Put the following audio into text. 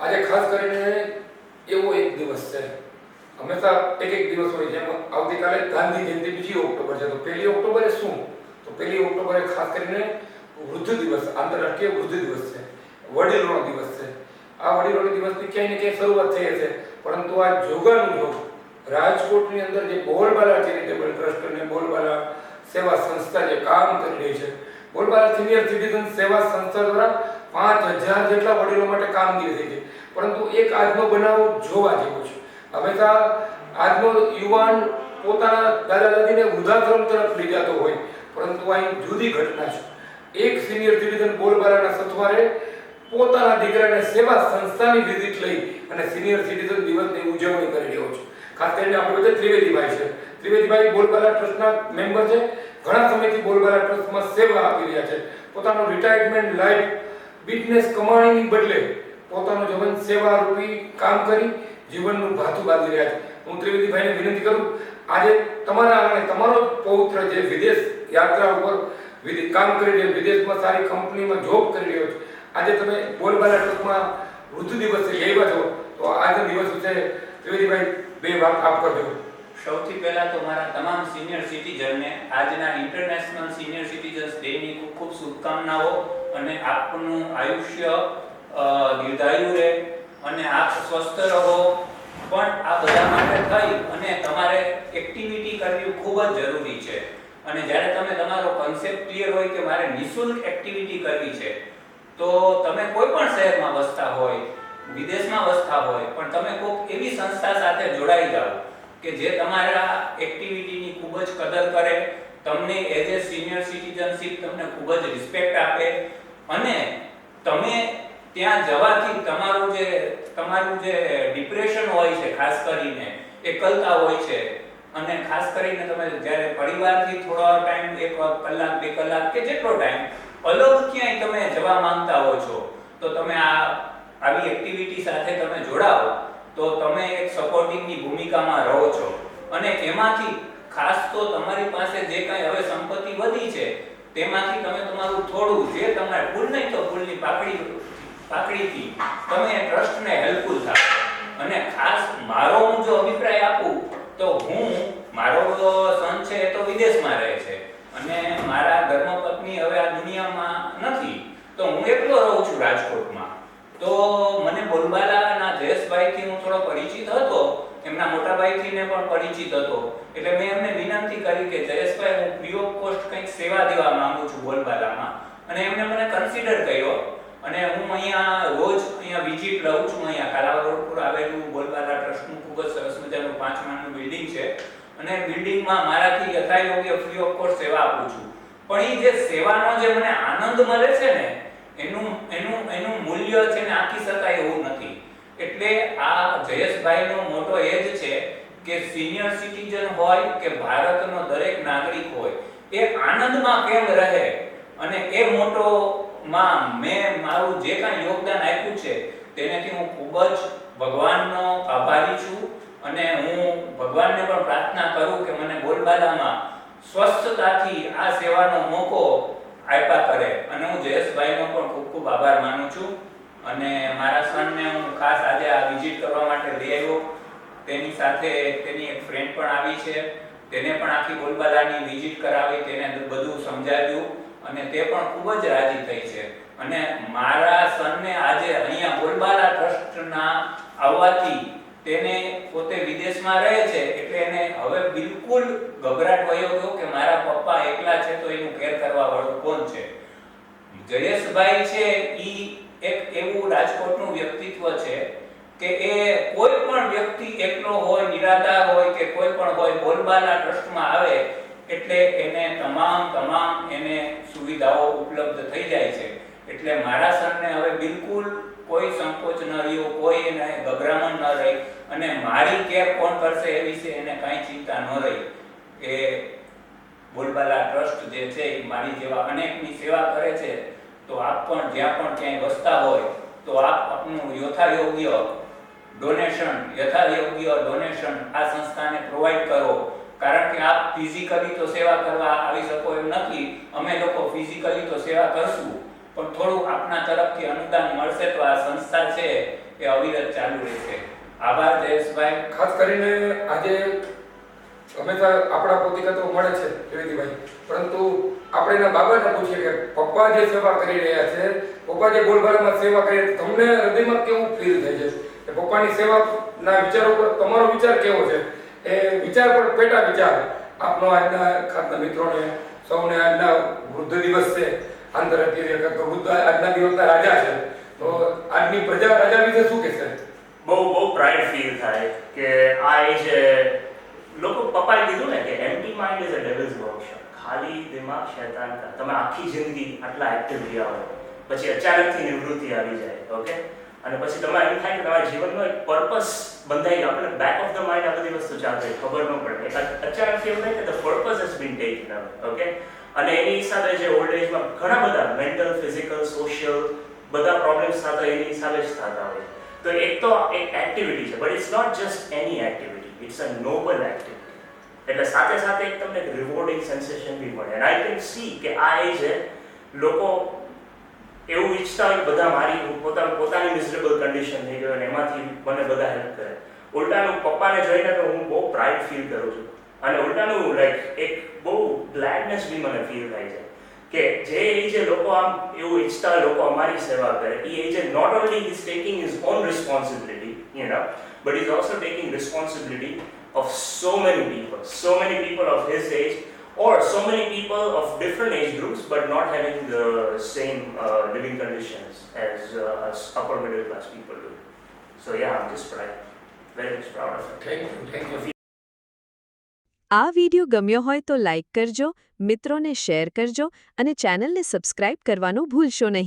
આજે ખાસ કરીને એવો એક દિવસ છે. હંમેશા એક એક દિવસ હોય જેમ આવતીકાલે ગાંધી જયંતિ બીજી ઓક્ટોબર છે. તો પહેલી ઓક્ટોબરે શું? તો પહેલી ઓક્ટોબરે ખાસ કરીને વૃદ્ધ દિવસ, આંતરરાષ્ટ્રીય વૃદ્ધ દિવસ છે. વડીલોનો દિવસ છે. આ વડીલોના દિવસની ક્યાંય ને ક્યાંય શરૂઆત થઈ હશે. પરંતુ આ જોગાનું જોગ રાજકોટની અંદર જે બોલબાલા ચેરિટેબલ ટ્રસ્ટ અને બોલબાલા સેવા સંસ્થા જે કામ કરી રહી છે. બોલબાલા સિનિયર સિટીઝન સેવા સંસ્થા દ્વારા પાંચ હજાર જેટલા વડીલો માટે કામગીરી થઈ છે પરંતુ એક આજનો બનાવ જોવા જેવો છે. હંમેશા આજનો યુવાન પોતાના દાદા દાદીને વૃદ્ધાશ્રમ તરફ લઈ જતો હોય, પરંતુ અહીં જુદી ઘટના છે. એક સિનિયર સિટીઝન બોલબાલાના સથવારે પોતાના દીકરાને સેવા સંસ્થાની વિઝિટ લઈ અને સિનિયર સિટીઝન દિવસની ઉજવણી કરી રહ્યો છે. ખાસ કરીને આપણે બધા ત્રિવેદીભાઈ છે. ત્રિવેદીભાઈ બોલબાલા ટ્રસ્ટના મેમ્બર છે. ઘણા સમયથી બોલબાલા ટ્રસ્ટમાં સેવા આપી રહ્યા છે. પોતાનું રિટાયરમેન્ટ લાઈફ બિઝનેસ કમાણીની બદલે પોતાનું જીવન સેવા રૂપી કામ કરી જીવનનું ભાથું બાંધી રહ્યા છે. હું ત્રિવેદીભાઈને વિનંતી કરું, આજે તમારા આંગણે તમારો પૌત્ર જે વિદેશ યાત્રા ઉપર કામ કરી રહ્યો વિદેશમાં સારી કંપનીમાં જોબ કરી રહ્યો છે. આજે તમે બોલબાલા ટ્રકમાં વૃદ્ધ દિવસે લેવા છો તો આજે દિવસ વિશે ત્રિવેદીભાઈ બે વાત આપ કરજો. સૌથી પહેલા તો મારા તમામ સિનિયર સિટીઝનને આજના ઇન્ટરનેશનલ સિનિયર સિટીઝન્સ ડેની ખૂબ ખૂબ શુભકામનાઓ અને આપનું આયુષ્ય દીર્ઘાયુ રહે અને આપ સ્વસ્થ રહો. પણ આ બધા માટે થઈ અને તમારે એક્ટિવિટી કરવી ખૂબ જ જરૂરી છે. અને જ્યારે તમે તમારો કન્સેપ્ટ ક્લિયર હોય કે મારે નિઃશુલ્ક એક્ટિવિટી કરવી છે, તો તમે કોઈ પણ શહેરમાં વસતા હોય, વિદેશમાં વસતા હોય, પણ તમે કોઈક એવી સંસ્થા સાથે જોડાઈ જાઓ કે જે તમારા એક્ટિવિટીની ખૂબ જ કદર કરે, તમને એઝ એ સિનિયર સિટીઝનશીપ તમને ખૂબ જ રિસ્પેક્ટ આપે અને તમે ત્યાં જવાથી તમારું જે તમારું જે ડિપ્રેશન હોય છે, ખાસ કરીને એકલતા હોય છે. અને ખાસ કરીને તમે જ્યારે પરિવારથી થોડો ટાઈમ એક કલાક, બે કલાક કે જેટલો ટાઈમ અલગ ક્યાંય તમે જવા માંગતા હો છો, તો તમે આ આવી એક્ટિવિટી સાથે તમે જોડાઓ. તો તમે એક સપોર્ટિંગની ભૂમિકામાં રહો છો. અને એમાંથી ખાસ તો તમારી પાસે જે કાંઈ હવે સંપત્તિ વધી છે, તેમાંથી તમે તમારું થોડું, જે તમારે ભૂલ નહીં તો ભૂલની પાકડી, પાકડીથી તમે ટ્રસ્ટને હેલ્પફુલ થાય અને ખાસ મારો હું જો અભિપ્રાય આપું, તો હું, મારો સન છે એ તો વિદેશમાં રહે છે. અને મારા ધર્મપત્ની હવે આ દુનિયામાં નથી તો હું એકલો રહું છું રાજકોટમાં તો મને બોલબાલાના જયેશભાઈથી હું થોડો પરિચિત હતો એમના મોટા ભાઈથી ને પણ પરિચિત હતો. એટલે મેં એમને વિનંતી કરી કે, જયેશભાઈ, હું ફ્રી ઓફ કોસ્ટ કંઈક સેવા દેવા માંગુ છું બોલબાલામાં. અને એમને મને કન્સિડર કર્યો. અને હું અહીંયા રોજ અહીંયા વિઝિટ લઉં છું. અહીંયા કાલાવર રોડ પર આવેલું બોલબાલા ટ્રસ્ટનું ખૂબ જ સરસ મજાનું પાંચ માળનું બિલ્ડિંગ છે. અને બિલ્ડિંગમાં મારાથી યથાયોગ્ય ફ્રી ઓફ કોસ્ટ સેવા આપું છું. પણ એ જે સેવાનો જે મને આનંદ મળે છે ને, એનું એનું એનું મૂલ્ય છે ને આંકી શકાય એવું નથી. એટલે આ જયેશભાઈનો મોટો એ જ છે કે સિનિયર સિટીઝન હોય કે ભારતનો દરેક નાગરિક હોય, એ આનંદમાં કેમ રહે? અને એ મોટો માં મેં મારું જે કાંઈ યોગદાન આપ્યું છે, તેનાથી હું ખૂબ જ ભગવાનનો આભારી છું. અને હું ભગવાનને પણ પ્રાર્થના કરું કે મને બોલબાલામાં સ્વસ્થતાથી આ સેવાનો મોકો આપ્યા કરે. અને હું જયેશભાઈનો પણ ખૂબ ખૂબ આભાર માનું છું. અને મારા સનને હું ખાસ આજે આ વિઝિટ કરવા માટે લઈ આવ્યો. તેની સાથે તેની એક ફ્રેન્ડ પણ આવી છે. તેને પણ આખી બોલબાલાની વિઝિટ કરાવી, તેને બધું સમજાવ્યું અને તે પણ ખૂબ જ રાજી થઈ છે. અને મારા સનને આજે અહીંયા બોલબાલા ટ્રસ્ટના આવવાથી તેને પોતે વિદેશમાં રહે છે, એટલે એને હવે બિલકુલ ગભરાટ વયો ગયો કે મારા પપ્પા એકલા છે તો એનું કેર કરવા વાળું કોણ છે? જયેશભાઈ છે ઈ એક એવું રાજકોટનું વ્યક્તિત્વ છે. કે એ કોઈ પણ વ્યક્તિ એકલો હોય, નિરાધાર હોય કે કોઈ પણ હોય, બોલબાલા ટ્રસ્ટમાં આવે, એટલે એને તમામ તમામ એને સુવિધાઓ ઉપલબ્ધ થઈ જાય છે. એટલે મારા સરને હવે બિલકુલ કોઈ સંકોચ ન રહ્યો, કોઈ એને ગભરામણ ન રહી અને મારી કેર કોણ કરશે એ વિશે એને કાંઈ ચિંતા ન રહી. કે બોલબાલા ટ્રસ્ટ જે છે એ મારી જેવા અનેકની સેવા કરે છે. તો આપ પણ જ્યાં પણ ક્યાંય વસતા હોય, તો આપ આપનું યથાયોગ્ય ડોનેશન યથાયોગ્ય ડોનેશન આ સંસ્થાને પ્રોવાઈડ કરો. કારણ કે આપ ફિઝિકલી તો સેવા કરવા આવી શકો એમ નથી. અમે લોકો ફિઝિકલી તો સેવા કરશું. પણ થોડું આપના તરફથી અનુદાન મળશે તો આ સંસ્થા છે એ અવિરત ચાલુ રહેશે. આભાર, જયેશભાઈ. ખાસ કરીને આજે હંમેશા આપણા પોતિકા તો મળે છે, જયંતિભાઈ. પરંતુ આપણે એના બાબાને પૂછીએ કે પપ્પા જે સેવા કરી રહ્યા છે, પપ્પા જે બોલબાલામાં સેવા કરી, તમને હૃદયમાં કેવું ફીલ થઈ છે? કે પપ્પાની સેવાના વિચારો પર તમારો વિચાર કેવો છે? એ વિચાર પર પેટા વિચાર. આપનો આજના ખાતના મિત્રોને, સૌને આજના વૃદ્ધ દિવસ છે. આંતરરાષ્ટ્રીય કે વૃદ્ધ આજના દિવસના રાજા છે. તો આજની પ્રજા રાજા વિશે શું કહેશે? બહુ બહુ પ્રાઇડ ફીલ થાય કે આ એ છે લોકો પપ્પાએ કીધું ને કે empty mind is a devil's workshop ખાલી દિમાગ શૈતાન તમે આખી જિંદગી આટલા એક્ટિવ રહ્યા હોય. પછી અચાનકથી નિવૃત્તિ આવી જાય ઓકે અને પછી તમારે એમ થાય કે તમારા જીવનનો એક પર્પસ બંધાઈ ગયો. આપણે બેક ઓફ ધ માઇન્ડ આ બધી વસ્તુ ચાલતી ખબર ન પડે. એટલે અચાનક એવું થાય કે the purpose has been taken okay અને એની હિસાબે જે ઓલ્ડ એજમાં ઘણા બધા મેન્ટલ ફિઝિકલ સોશિયલ બધા પ્રોબ્લેમ્સ થતા એની હિસાબે જ થતા હોય. તો એક તો એક એક્ટિવિટી છે but it's not just any activity it's a noble activity એટલે સાથે સાથે એક તમને રિવોર્ડિંગ સેન્સેશન બી મળે. એન્ડ આઈ કેન સી કે આ એ છે લોકો એવું ઈચ્છતા હોય કે બધા મારી પોતાનું પોતાની મિઝરેબલ કન્ડિશન થઈ ગયો અને એમાંથી મને બધા હેલ્પ કરે. ઉલટાનું પપ્પાને જોઈને તો હું બહુ પ્રાઇડ ફીલ કરું છું. અને ઉલટાનું લાઈક એક બહુ ગ્લેડનેસ બી મને ફીલ થાય છે કે જે એ જે લોકો આમ એવું ઈચ્છતા લોકો અમારી સેવા કરે. એ જે not only is taking his own responsibility you know but is also taking responsibility of so many people so many people of his age, or so many people of different age groups, but not having the same uh, living conditions as uh, as upper middle class people do. So yeah, I'm just proud, very much proud of it. Thank you, thank you. આ video ગમ્યો હોય તો like કરજો મિત્રોને share કરજો અને ચેનલને subscribe કરવાનું ભૂલશો નહીં